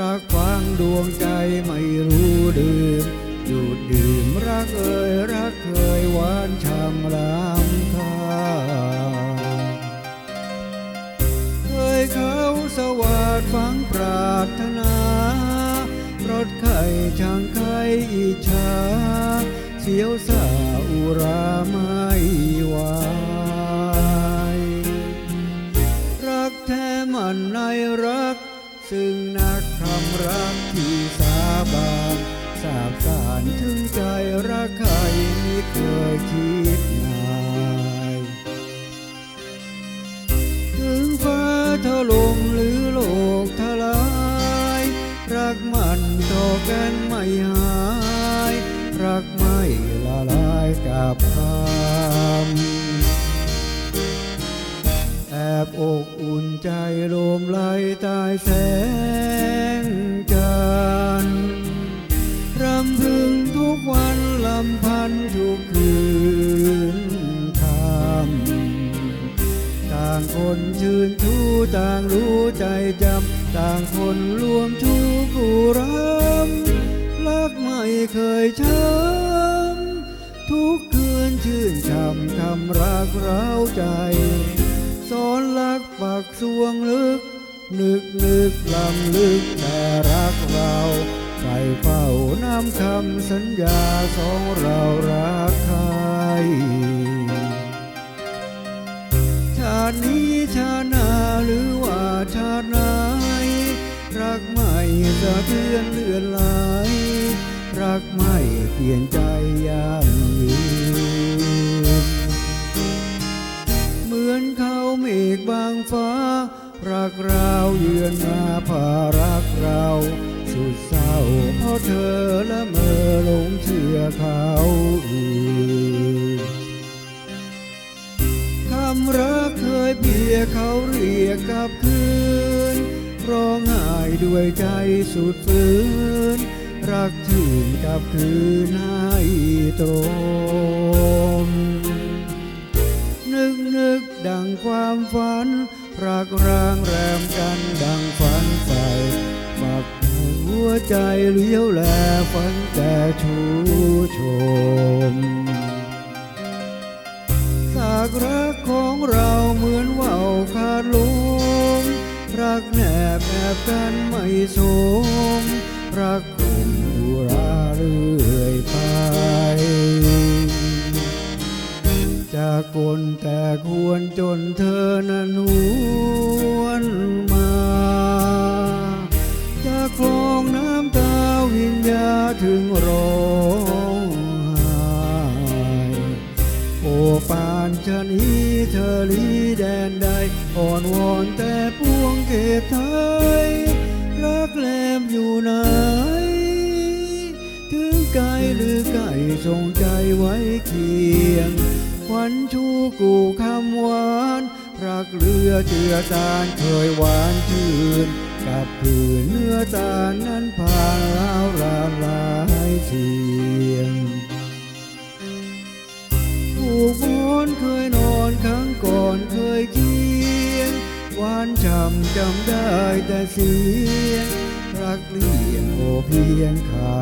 รักฟังดวงใจไม่รู้ดื่มหยุดดื่มรักเอ่ยรักเคยหวานช่ำลำคาเคยเขาสวัสดฟังปรารถนารถไข่ช่างไข่อิจฉาเสียวสาอุราไม่หวรั ซึ่งนักคำรักที่สาบานสาบสารถึงใจรักใครไม่เคยคิดนายถึงฟ้าถล่มหรือโลกทลาย รักมันต่อกันไม่หา นใจลมไหลใตายแสงจันทร์รำพึงทุกวันลำพันทุกคืนคำต่างคนชื่นชูต่างรู้ใจจำต่างคนรวมชูกูรำรักไม่เคยช้ำทุกคืนชื่นช่ำคำรักเร้าใจ อนรักปักสวงลึก นึกนึกลำลึกแต่รักเราใฝ่เฝ้าน้ำคำสัญญาสองเรารักใครชาตินี้ชาหนาหรือว่าชาติไหนรักไม่สะเทือนเลือนไหลรักไม่เปลี่ยนใจยั่งยืน รักเราเยือนมาพารักเราสุดเศร้าเพราะเธอละเมอหลงเชื่อเขาอื่นคำรักเคยเพียเขาเรียกกลับคืนร้องไห้ด้วยใจสุดฝืนรักชื่นกลับคืนให้ตรงนึกนึกดังความฝัน รักรางแรมกันดังฝันใฝ่ปักหัวใจเลี้ยวแลฝันแต่ชูชมสากรักของเราเหมือนว่าวขาดลมรักแนบแอบกันไม่สมรักคุมอุราเรื่อ ปานชะนี้เธอลีแดนใด อ่อนวอนแต่ปวงเทพไทย รักแลมอยู่ไหน ถึงไกลหรือไกลทรงใจไว้เคียงควันชูกูคำหวาน รักเรือเจือตานเคยหวานชื่น กับผืนเนื้อตาลนั้นผ่านล้าวรามหลายเกมอนเคยนอนครั้งก่อนเคยเคียงหวานจำจำได้แต่เสียงรักเลี่ยงโอเพียงขา